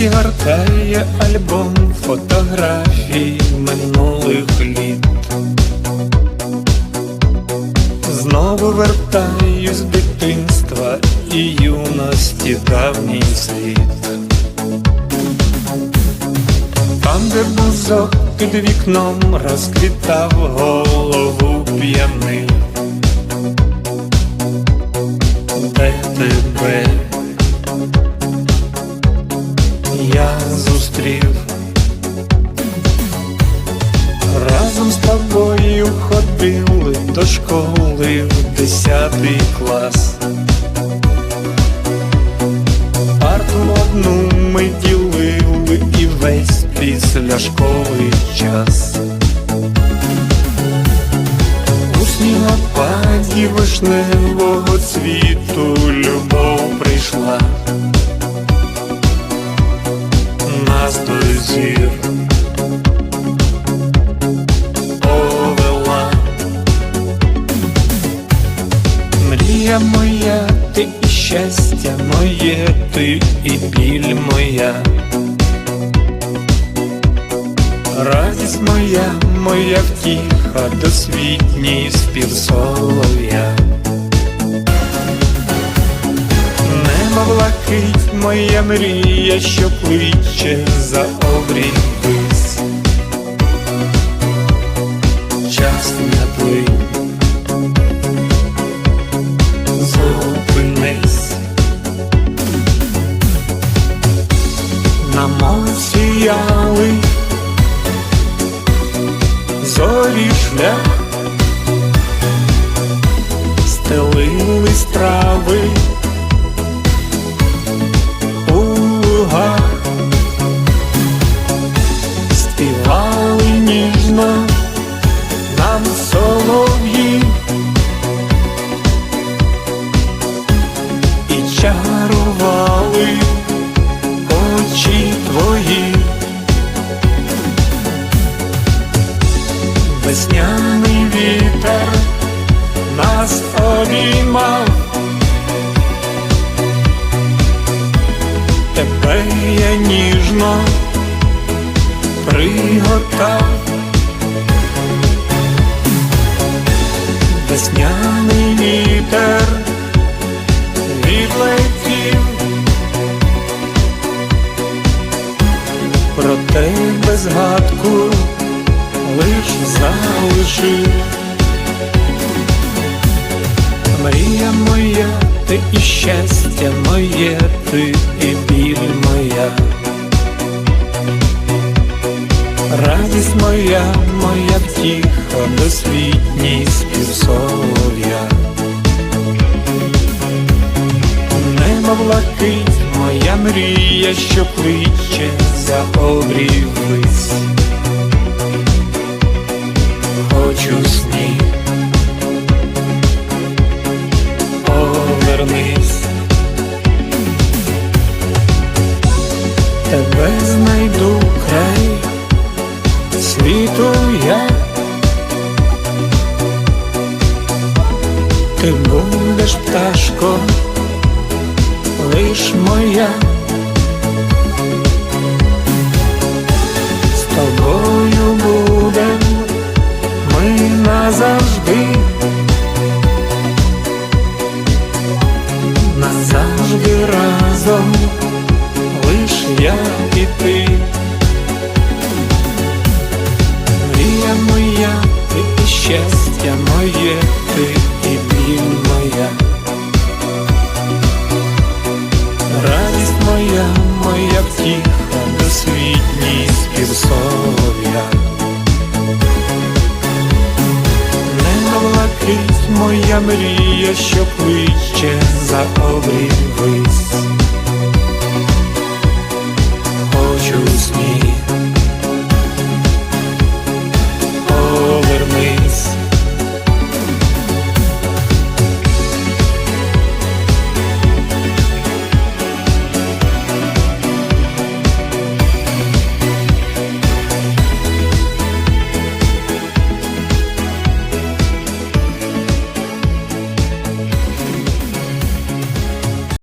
Розгортає альбом фотографій минулих літ. Знову вертаюсь з дитинства і юності давній світ. Там, де бузок під вікном розквітав голову п'яний. Разом з тобою ходили до школи в десятий клас. Парту одну ми ділили і весь післяшковий час. У снігопаді вишневого цвіту любов прийшла. Нас до зір моя, ти і щастя моє, ти і біль моя. Радість моя, моя втіха, досвітній спів солов'я. Небо блакить, моя мрія, що кличе за обрій вись. Час не плинь, Yeah. Я ніжно приготав. Весняний вітер відлетів, про тебе згадку лиш залишив. Мрія моя, ти і щастя моє, ти і біль моя. Радість моя, моя втіха, досвітній спів солов'я. Небо блакить, моя мрія, що кличе за обрій вись. Хочу сніг, лиш моя. З тобою будем ми назавжди моя мрія, що кличе за обрій вись.